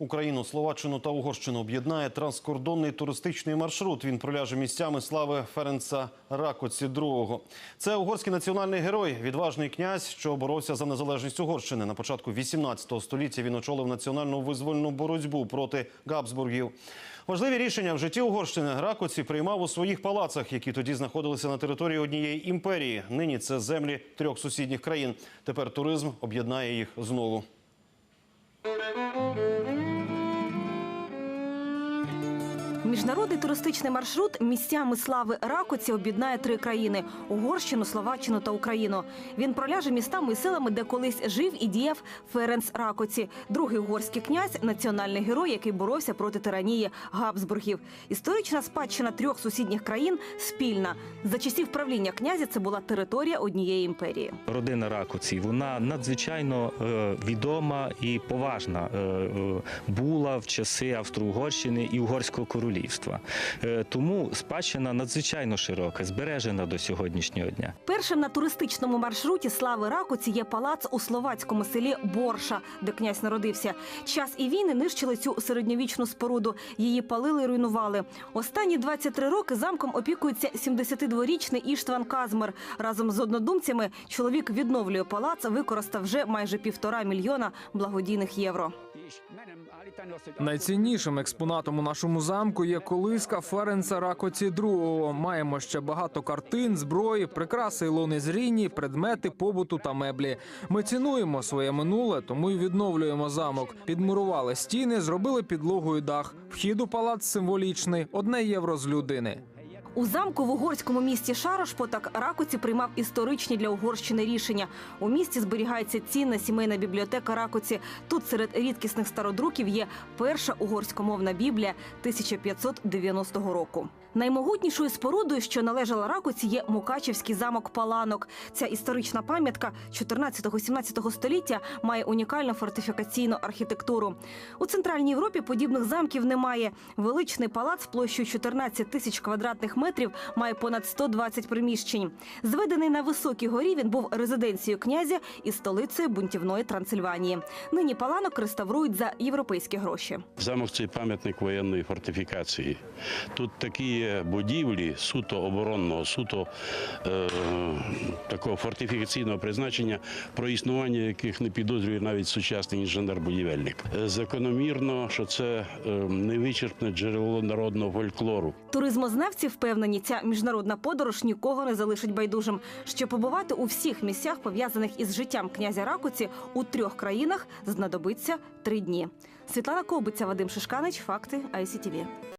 Україну, Словаччину та Угорщину об'єднає транскордонний туристичний маршрут. Він проляже місцями слави Ференца Ракоці II. Це угорський національний герой, відважний князь, що боровся за незалежність Угорщини. На початку 18 століття він очолив національну визвольну боротьбу проти Габсбургів. Важливі рішення в житті Угорщини Ракоці приймав у своїх палацах, які тоді знаходилися на території однієї імперії. Нині це землі трьох сусідніх країн. Тепер туризм об'єднає їх знову. Міжнародний туристичний маршрут місцями слави Ракоці об'єднає три країни: Угорщину, Словаччину та Україну. Він проляже містами і селами, де колись жив і діяв Ференц Ракоці, другий угорський князь, національний герой, який боровся проти тиранії Габсбургів. Історична спадщина трьох сусідніх країн спільна. За часів правління князя це була територія однієї імперії. Родина Ракоці вона надзвичайно е, відома і поважна е, е, була в часи Австро-Угорщини і Угорського королівства. Е, тому спадщина надзвичайно широка, збережена до сьогоднішнього дня. Першим на туристичному маршруті слави Ракоці є палац у словацькому селі Борша, де князь народився. Час і війни нищили цю середньовічну споруду. Її палили і руйнували. Останні 23 роки замком опікується 72-річний Іштван Казмер. Разом з однодумцями чоловік відновлює палац, використав вже майже півтора мільйона благодійних євро. Найціннішим експонатом у нашому замку є колиска Ференца Ракоці II. Маємо ще багато картин, зброї, прикраси ілони з Ріні, предмети побуту та меблі. Ми цінуємо своє минуле, тому й відновлюємо замок. Підмурували стіни, зробили підлогу і дах. Вхід у палац символічний одне євро з людини. У замку в угорському місті Шарошпотак Ракоці приймав історичні для Угорщини рішення. У місті зберігається цінна сімейна бібліотека Ракоці. Тут серед рідкісних стародруків є перша угорськомовна біблія 1590 року. Наймогутнішою спорудою, що належала Ракоці, є Мукачівський замок Паланок. Ця історична пам'ятка 14-17 століття має унікальну фортифікаційну архітектуру. У центральній Європі подібних замків немає. Величний палац площею 14 тисяч квадратних метрів має понад 120 приміщень. Зведений на високій горі, він був резиденцією князя і столицею бунтівної Трансильванії. Нині паланок реставрують за європейські гроші. Замок це пам'ятник воєнної фортифікації. Тут такі будівлі суто оборонного, суто е, такого фортифікаційного призначення, про існування яких не підозрює навіть сучасний інженер-будівельник. Е, Закономірно, що це е, невичерпне джерело народного фольклору. Туризмознавці впевнені, ця міжнародна подорож нікого не залишить байдужим. Щоб побувати у всіх місцях, пов'язаних із життям князя Ракуці у трьох країнах знадобиться три дні. Світлана Ковбиця, Вадим Шишканич, факти ICTV.